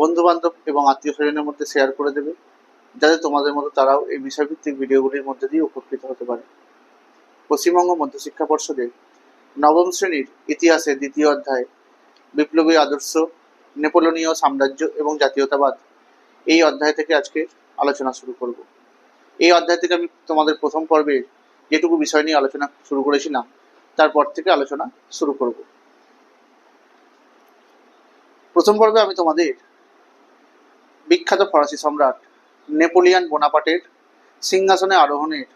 বন্ধু বান্ধব এবং আত্মীয় স্বজনের মধ্যে শেয়ার করে দেবে, যাতে তোমাদের মতো তারাও এই বিষয়ভিত্তিক ভিডিওগুলির মধ্যে দিয়ে উপকৃত হতে পারে। পশ্চিমবঙ্গ মধ্যশিক্ষা পর্ষদের নবম শ্রেণির ইতিহাসে দ্বিতীয় অধ্যায়, বিপ্লবী আদর্শ নেপোলনীয় সাম্রাজ্য এবং জাতীয়তাবাদ, এই অধ্যায় থেকে আজকে আলোচনা শুরু করব। এই অধ্যায় থেকে আমি তোমাদের প্রথম পর্বে যেটুকু বিষয় নিয়ে আলোচনা শুরু করেছিলাম, তারপর থেকে আলোচনা শুরু করব। প্রথম পর্বে আমি তোমাদের বিখ্যাত ফরাসি সম্রাট নেপোলিয়ান বোনাপাটের সিংহাসনে আরোহণের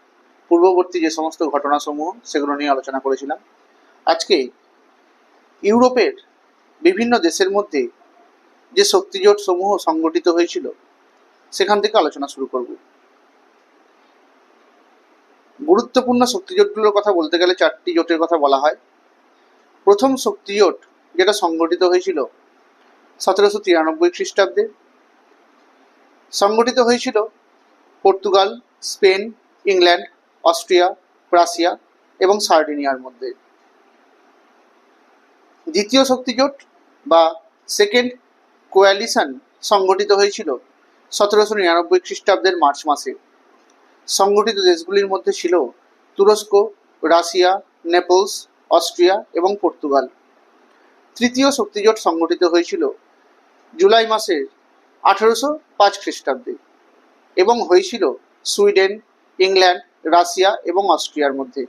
পূর্ববর্তী যে সমস্ত ঘটনাসমূহ, সেগুলো নিয়ে আলোচনা করেছিলাম। আজকে ইউরোপের বিভিন্ন দেশের মধ্যে যে শক্তিজোট সমূহ সংগঠিত হয়েছিল, সেখান থেকে আলোচনা শুরু করব। গুরুত্বপূর্ণ শক্তিজোটগুলোর কথা বলতে গেলে চারটি জোটের কথা বলা হয়। প্রথম শক্তিজোট যেটা সংগঠিত হয়েছিল সতেরোশো তিরানব্বই খ্রিস্টাব্দে সংগঠিত হয়েছিল Portugal, Spain, England, Austria Russia এবং সার্ডিনিয়ার মধ্যে। দ্বিতীয় শক্তিজোট বা সেকেন্ড কোয়ালিশন সংগঠিত হয়েছিল সতেরোশো নিরানব্বই খ্রিস্টাব্দের মার্চ মাসে। সংগঠিত দেশগুলির মধ্যে ছিল তুরস্ক, রাশিয়া, নেপলস, অস্ট্রিয়া এবং পর্তুগাল। তৃতীয় শক্তিজোট সংগঠিত হয়েছিল জুলাই মাসের আঠারোশো পাঁচ খ্রিস্টাব্দে এবং হয়েছিল সুইডেন, ইংল্যান্ড, রাশিয়া এবং অস্ট্রিয়ার মধ্যে।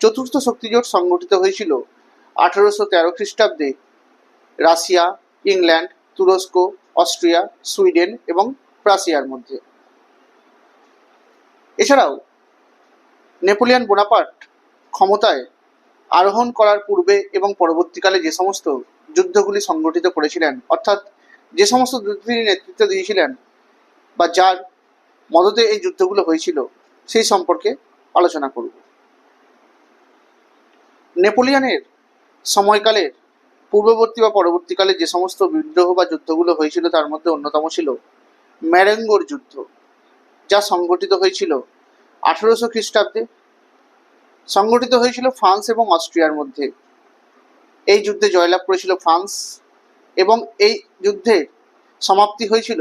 চতুর্থ শক্তিজোট সংগঠিত হয়েছিল আঠারোশো তেরো খ্রিস্টাব্দে। রাশিয়া, ইংল্যান্ড, তুরস্ক, অস্ট্রিয়া, সুইডেন এবং প্রাসিয়ার মধ্যে। এছাড়াও, নেপোলিয়ান বোনাপার্ট ক্ষমতায় আরোহণ করার পূর্বে এবং পরবর্তীকালে যে সমস্ত যুদ্ধগুলি সংগঠিত করেছিলেন, অর্থাৎ যে সমস্ত যুদ্ধ তিনি নেতৃত্ব দিয়েছিলেন বা যার মদতে এই যুদ্ধগুলো হয়েছিল, সেই সম্পর্কে আলোচনা করব। নেপোলিয়ানের সময়কালের পূর্ববর্তী বা পরবর্তীকালে যে সমস্ত বিদ্রোহ বা যুদ্ধগুলো হয়েছিল, তার মধ্যে অন্যতম ছিল ম্যারেঙ্গোর যুদ্ধ, যা সংগঠিত হয়েছিল আঠারোশো খ্রিস্টাব্দে। সংগঠিত হয়েছিল ফ্রান্স এবং অস্ট্রিয়ার মধ্যে। এই যুদ্ধে জয়লাভ করেছিল ফ্রান্স এবং এই যুদ্ধের সমাপ্তি হয়েছিল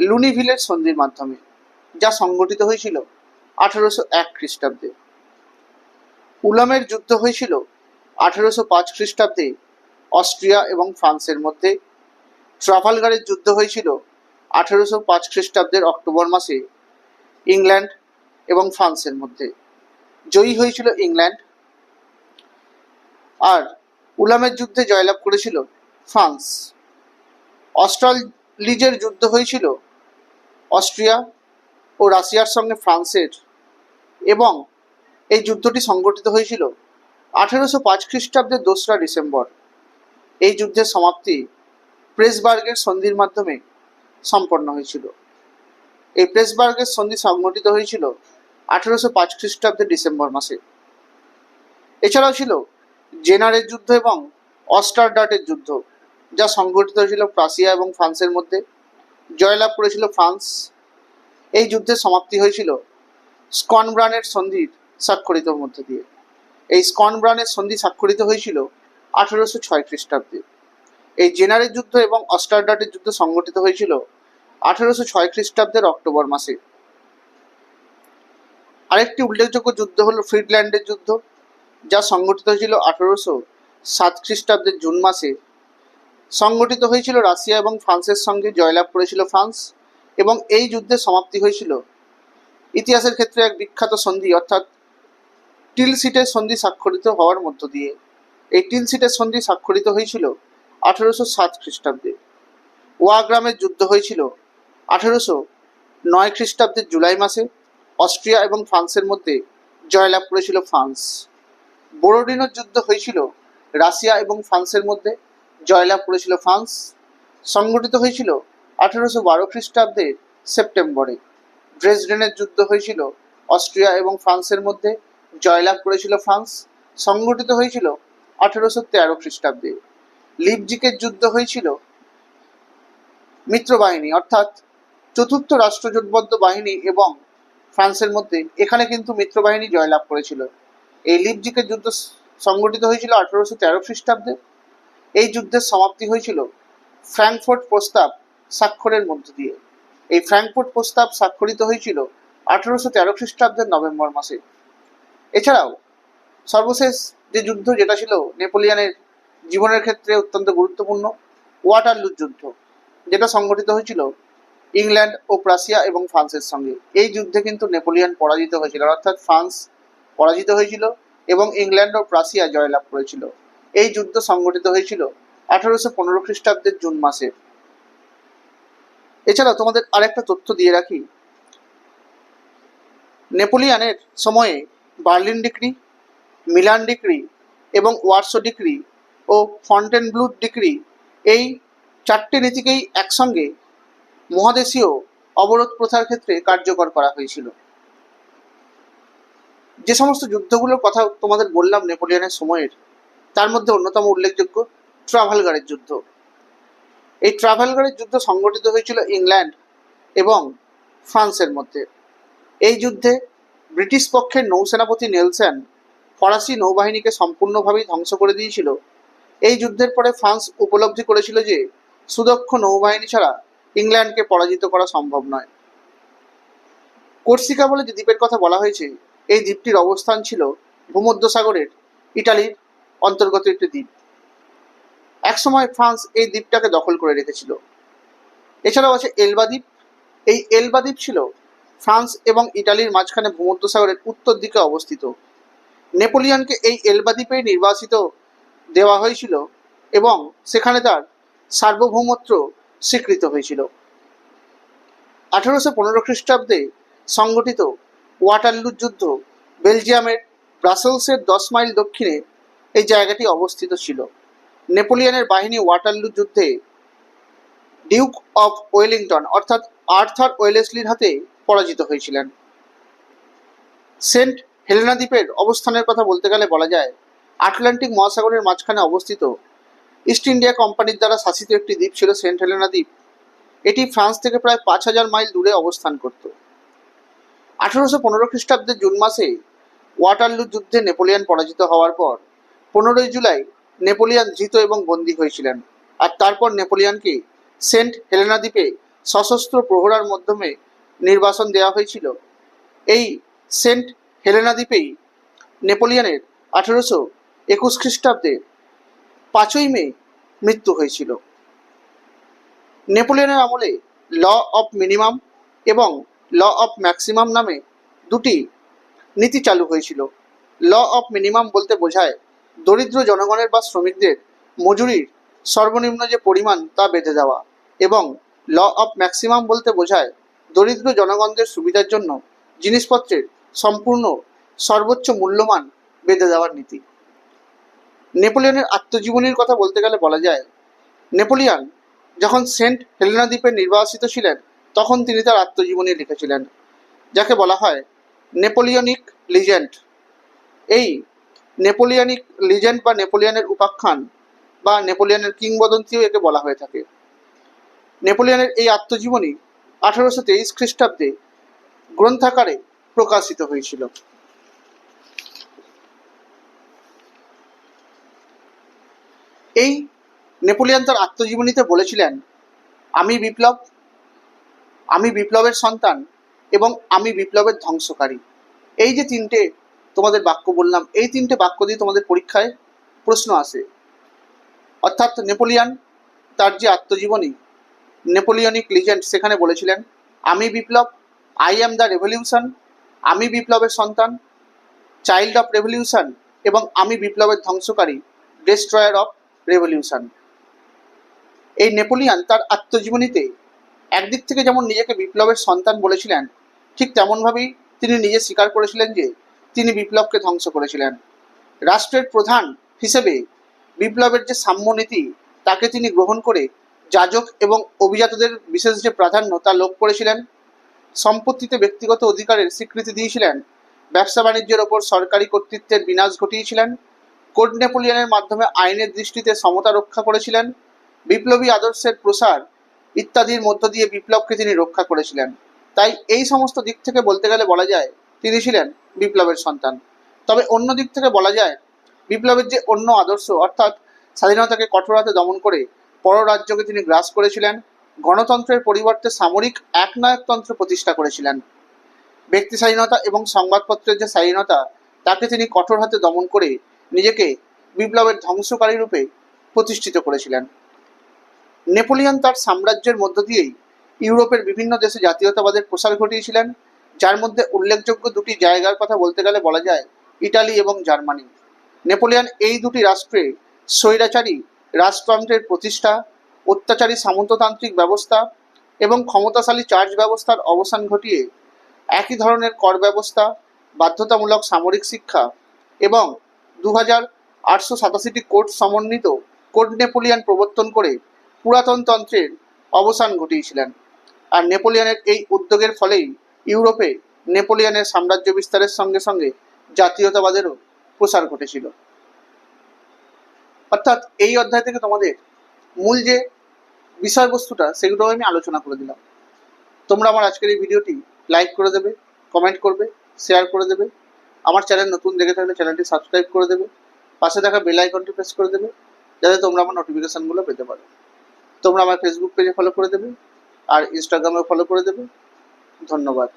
লুনিভিলের সন্ধির মাধ্যমে, যা সংগঠিত হয়েছিল আঠারোশো এক খ্রিস্টাব্দে। উলামের যুদ্ধ হয়েছিল আঠারোশো পাঁচ খ্রিস্টাব্দে অস্ট্রিয়া এবং ফ্রান্সের মধ্যে। ট্রাফালগারের যুদ্ধ হয়েছিল আঠারোশো পাঁচ খ্রিস্টাব্দের অক্টোবর মাসে ইংল্যান্ড এবং ফ্রান্সের মধ্যে। জয়ী হয়েছিল ইংল্যান্ড। আর উলামের যুদ্ধে জয়লাভ করেছিল ফ্রান্স। অস্ট্রালিজের যুদ্ধ হয়েছিল অস্ট্রিয়া ও রাশিয়ার সঙ্গে ফ্রান্সের এবং এই যুদ্ধটি সংগঠিত হয়েছিল আঠেরোশো পাঁচ খ্রিস্টাব্দের দোসরা ডিসেম্বর। এই যুদ্ধের সমাপ্তি প্রেসবার্গের সন্ধির মাধ্যমে সম্পন্ন হয়েছিল। এই প্রেসবার্গের সন্ধি সংগঠিত হয়েছিল আঠেরোশো পাঁচ খ্রিস্টাব্দের ডিসেম্বর মাসে। এছাড়াও ছিল জেনারের যুদ্ধ এবং অস্টারডাটের যুদ্ধ। যা সংগঠিত হয়েছিল প্রাসিয়া এবং ফ্রান্সের মধ্যে, জয়লাভ করেছিল ফ্রান্স। এই যুদ্ধের সমাপ্তি হয়েছিল স্কনব্রানের সন্ধির স্বাক্ষরিত মধ্যে দিয়ে। এই স্কনব্রানের সন্ধি স্বাক্ষরিত হয়েছিল আঠারোশো ছয় খ্রিস্টাব্দে। এই জেনারের যুদ্ধ এবং অস্টারডাটের যুদ্ধ সংগঠিত হয়েছিল আঠারোশো ছয় খ্রিস্টাব্দের অক্টোবর মাসে। আরেকটি উল্লেখযোগ্য যুদ্ধ হলো ফ্রিডল্যান্ডের যুদ্ধ, যা সংগঠিত হয়েছিল আঠারোশো সাত খ্রিস্টাব্দের জুন মাসে। সংগঠিত হয়েছিল রাশিয়া এবং ফ্রান্সের সঙ্গে, জয়লাভ করেছিল ফ্রান্স, এবং এই যুদ্ধের সমাপ্তি হয়েছিল। ইতিহাসের ক্ষেত্রে এক বিখ্যাত সন্ধি, অর্থাৎ টিল সিটের সন্ধি স্বাক্ষরিত হওয়ার মধ্য দিয়ে। এই টিল সিটের সন্ধি স্বাক্ষরিত হয়েছিল আঠেরোশো সাত খ্রিস্টাব্দে। ওয়াগ্রামের যুদ্ধ হয়েছিল আঠেরোশো নয় খ্রিস্টাব্দের জুলাই মাসে। অস্ট্রিয়া এবং ফ্রান্সের মধ্যে জয়লাভ করেছিল ফ্রান্স। বোরোডিনোর যুদ্ধ হয়েছিল রাশিয়া এবং ফ্রান্সের মধ্যে। জয়লাভ করেছিল ফ্রান্স। সংগঠিত হয়েছিল আঠেরোশো বারো খ্রিস্টাব্দের সেপ্টেম্বরে। ড্রেসডেনের যুদ্ধ হয়েছিল অস্ট্রিয়া এবং ফ্রান্সের মধ্যে। জয়লাভ করেছিল ফ্রান্স। সংগঠিত হয়েছিল আঠেরোশো তেরো খ্রিস্টাব্দে। লিপজিকের যুদ্ধ হয়েছিল মিত্রবাহিনী, অর্থাৎ চতুর্থ রাষ্ট্রজোটবদ্ধ বাহিনী এবং ফ্রান্সের মধ্যে। এখানে কিন্তু মিত্রবাহিনী জয়লাভ করেছিল। এই লিপজিকের যুদ্ধ সংগঠিত হয়েছিল আঠেরোশো তেরো খ্রিস্টাব্দে। এই যুদ্ধের সমাপ্তি হয়েছিল ফ্র্যাঙ্কফোর্ট প্রস্তাব স্বাক্ষরের মধ্য দিয়ে। এই ফ্র্যাঙ্কফোর্ট প্রস্তাব স্বাক্ষরিত হয়েছিল আঠেরোশো তেরো খ্রিস্টাব্দের নভেম্বর মাসে। এছাড়াও সর্বশেষ যে যুদ্ধ যেটা ছিল নেপোলিয়ানের জীবনের ক্ষেত্রে অত্যন্ত গুরুত্বপূর্ণ, ওয়াটারলুর যুদ্ধ, যেটা সংগঠিত হয়েছিল ইংল্যান্ড ও প্রাসিয়া এবং ফ্রান্সের সঙ্গে। এই যুদ্ধে কিন্তু নেপোলিয়ান পরাজিত হয়েছিল, অর্থাৎ ফ্রান্স পরাজিত হয়েছিল এবং ইংল্যান্ড ও প্রাসিয়া জয়লাভ করেছিল। এই যুদ্ধ সংগঠিত হয়েছিল আঠারোশো পনেরো খ্রিস্টাব্দের জুন মাসে। এছাড়াও তোমাদের আরেকটা তথ্য দিয়ে রাখি। নেপোলিয়ানের সময়ে বার্লিন ডিক্রি, মিলান ডিক্রি এবং ওয়ার্সো ডিক্রি ও ফন্টেনব্লু ডিক্রি এই চারটি নীতিকেই একসঙ্গে মহাদেশীয় অবরোধ প্রথার ক্ষেত্রে কার্যকর করা হয়েছিল। যে সমস্ত যুদ্ধগুলোর কথা তোমাদের বললাম নেপোলিয়নের সময়ের তার মধ্যে অন্যতম উল্লেখযোগ্য ট্রাভালগারের যুদ্ধ। এই ট্রাভালগারের যুদ্ধ সংগঠিত হয়েছিল ইংল্যান্ড এবং ফ্রান্সের মধ্যে। এই যুদ্ধে ব্রিটিশ পক্ষের নৌসেনাপতি নেলসন ফরাসি নৌবাহিনীকে সম্পূর্ণভাবেই ধ্বংস করে দিয়েছিল। এই যুদ্ধের পরে ফ্রান্স উপলব্ধি করেছিল যে সুদক্ষ নৌবাহিনী ছাড়া ইংল্যান্ডকে পরাজিত করা সম্ভব নয়। কোর্সিকা বলে যে দ্বীপের কথা বলা হয়েছে, এই দ্বীপটির অবস্থান ছিল ভূমধ্যসাগরের ইটালির অন্তর্গত একটি দ্বীপ। একসময় ফ্রান্স এই দ্বীপটাকে দখল করে রেখেছিল। এছাড়াও আছে এলবা দ্বীপ। এই এলবা দ্বীপ ছিল ফ্রান্স এবং ইটালির মাঝখানে ভূমধ্যসাগরের উত্তর দিকে অবস্থিত। নেপোলিয়নকে এই এলবা দ্বীপেই নির্বাসিত দেওয়া হয়েছিল এবং সেখানে তার সার্বভৌমত্ব স্বীকৃত হয়েছিল। আঠারোশো পনেরো খ্রিস্টাব্দে সংগঠিত ওয়াটারলু যুদ্ধ বেলজিয়ামের ব্রাসেলসের দশ মাইল দক্ষিণে এই জায়গাটি অবস্থিত ছিল। নেপোলিয়নের বাহিনী ওয়াটারলু যুদ্ধে ডিউক অফ ওয়েলিংটন অর্থাৎ আর্থার ওয়েলেসলির হাতে পরাজিত হয়েছিলেন। সেন্ট হেলেনা দ্বীপের অবস্থানের কথা বলতে গেলে বলা যায়, আটলান্টিক মহাসাগরের মাঝখানে অবস্থিত ইস্ট ইন্ডিয়া কোম্পানির দ্বারা শাসিত একটি দ্বীপ ছিল সেন্ট হেলেনা দ্বীপ। এটি ফ্রান্স থেকে প্রায় পাঁচ হাজার মাইল দূরে অবস্থান করত। আঠারোশো পনেরো খ্রিস্টাব্দের জুন মাসে ওয়াটারলু যুদ্ধে নেপোলিয়ান পরাজিত হওয়ার পর পনেরোই জুলাই নেপোলিয়ান ধৃত এবং বন্দী হয়েছিলেন। আর তারপর নেপোলিয়ানকে সেন্ট হেলেনা দ্বীপে সশস্ত্র প্রহরার মাধ্যমে নির্বাসন দেওয়া হয়েছিল। এই সেন্ট হেলেনা দ্বীপেই নেপোলিয়নের আঠেরোশো একুশ খ্রিস্টাব্দে পাঁচই মে মৃত্যু হয়েছিল। নেপোলিয়নের আমলে ল অফ মিনিমাম এবং ল অফ ম্যাক্সিমাম নামে দুটি নীতি চালু হয়েছিল। ল অফ মিনিমাম বলতে বোঝায় দরিদ্র জনগণের বা শ্রমিকদের মজুরির সর্বনিম্ন যে পরিমাণ তা বেঁধে দেওয়া এবং ল অফ ম্যাক্সিমাম বলতে বোঝায় দরিদ্র জনগণদের সুবিধার জন্য জিনিসপত্রের সম্পূর্ণ সর্বোচ্চ মূল্যমান বেঁধে দেওয়ার নীতি। নেপোলিয়নের আত্মজীবনীর কথা বলতে গেলে বলা যায়, নেপোলিয়ন যখন সেন্ট হেলেনা দ্বীপে নির্বাসিত ছিলেন, তখন তিনি তার আত্মজীবনী লিখেছিলেন, যাকে বলা হয় নেপোলিয়নিক লিজেন্ড। এই নেপোলিয়নিক লিজেন্ড বা নেপোলিয়ানের উপাখ্যান বা নেপোলিয়ানের কিংবদন্তিও একে বলা হয়ে থাকে। নেপোলিয়ানের এই আত্মজীবনী আঠারোশো তেইশ খ্রিস্টাব্দে গ্রন্থাকারে প্রকাশিত হয়েছিল। এই নেপোলিয়ান তার আত্মজীবনীতে বলেছিলেন, আমি বিপ্লব, আমি বিপ্লবের সন্তান এবং আমি বিপ্লবের ধ্বংসকারী। এই যে তিনটে তোমাদের বাক্য বললাম, এই তিনটে বাক্য দিয়ে তোমাদের পরীক্ষায় প্রশ্ন আসে। অর্থাৎ নেপোলিয়ান, তার যে আত্মজীবনী, নেপোলিয়নিক লিজেন্ড সেখানে বলেছিলেন, আমি বিপ্লব আই অ্যাম দ্য রেভলিউশন আমি বিপ্লবের সন্তান চাইল্ড অফ রেভলিউশন এবং আমি বিপ্লবের ধ্বংসকারী ডেস্ট্রয়ার অফ রেভলিউশন এই নেপোলিয়ান তার আত্মজীবনীতে একদিক থেকে যেমন নিজেকে বিপ্লবের সন্তান বলেছিলেন, ঠিক তেমনভাবেই তিনি নিজে স্বীকার করেছিলেন যে তিনি বিপ্লবকে ধ্বংস করেছিলেন। রাষ্ট্রের প্রধান হিসেবে বিপ্লবের যে সাম্যনীতি, তাকে তিনি গ্রহণ করে যাজক এবং অভিজাতদের বিশেষ যে প্রাধান্য তা লোপ করেছিলেন। সম্পত্তিতে ব্যক্তিগত অধিকারের স্বীকৃতি দিয়েছিলেন। ব্যবসা বাণিজ্যের ওপর সরকারি কর্তৃত্বের বিনাশ ঘটিয়েছিলেন। কোড নেপোলিয়নের মাধ্যমে আইনের দৃষ্টিতে সমতা রক্ষা করেছিলেন। বিপ্লবী আদর্শের প্রসার ইত্যাদির মধ্য দিয়ে বিপ্লবকে তিনি রক্ষা করেছিলেন। তাই এই সমস্ত দিক থেকে বলতে গেলে বলা যায় তিনি ছিলেন বিপ্লবের সন্তান। তবে অন্য দিক থেকে বলা যায়, বিপ্লবের যে অন্য আদর্শ, অর্থাৎ স্বাধীনতাকে কঠোর হাতে দমন করে পররাজ্যকে তিনি গ্রাস করেছিলেন, গণতন্ত্রের পরিবর্তে সামরিক একনায়কতন্ত্র প্রতিষ্ঠা করেছিলেন। ব্যক্তি স্বাধীনতা এবং সংবাদপত্রের যে স্বাধীনতা, তাকে তিনি কঠোর হাতে দমন করে নিজেকে বিপ্লবের ধ্বংসকারী রূপে প্রতিষ্ঠিত করেছিলেন। নেপোলিয়ন তার সাম্রাজ্যের মধ্য দিয়েই ইউরোপের বিভিন্ন দেশে জাতীয়তাবাদের প্রসার ঘটিয়েছিলেন যার মধ্যে উল্লেখযোগ্য দুটি জায়গার কথা বলতে গেলে বলা যায়, ইটালি এবং জার্মানি। নেপোলিয়ন এই দুটি রাষ্ট্রে স্বৈরাচারী রাজতন্ত্রের প্রতিষ্ঠা, অত্যাচারী সামন্ততান্ত্রিক ব্যবস্থা এবং ক্ষমতাশালী চার্জ ব্যবস্থার অবসান ঘটিয়ে একই ধরনের কর ব্যবস্থা, বাধ্যতামূলক সামরিক শিক্ষা এবং দু হাজার আটশো সাতাশিটি কোর্ট সমন্বিত কোড নেপোলিয়ন প্রবর্তন করে পুরাতনতন্ত্রের অবসান ঘটিয়েছিলেন। আর নেপোলিয়নের এই উদ্যোগের ফলেই ইউরোপে নেপোলিয়নের সাম্রাজ্য বিস্তারের সঙ্গে সঙ্গে জাতীয়তাবাদেরও প্রসার ঘটেছিল। অর্থাৎ এই অধ্যায় থেকে তোমাদের মূল যে বিষয়বস্তুটা সেগুলো আমি আলোচনা করে দিলাম। তোমরা আমার আজকের এই ভিডিওটি লাইক করে দেবে, কমেন্ট করবে, শেয়ার করে দেবে, আমার চ্যানেল নতুন দেখে থাকলে চ্যানেলটি সাবস্ক্রাইব করে দেবে, পাশে থাকা বেল আইকনটি প্রেস করে দেবে, যাতে তোমরা আমার নোটিফিকেশনগুলো পেতে পারো। তোমরা আমার ফেসবুক পেজে ফলো করে দেবে, আর ইনস্টাগ্রামে ফলো করে দেবে ধন্যবাদ।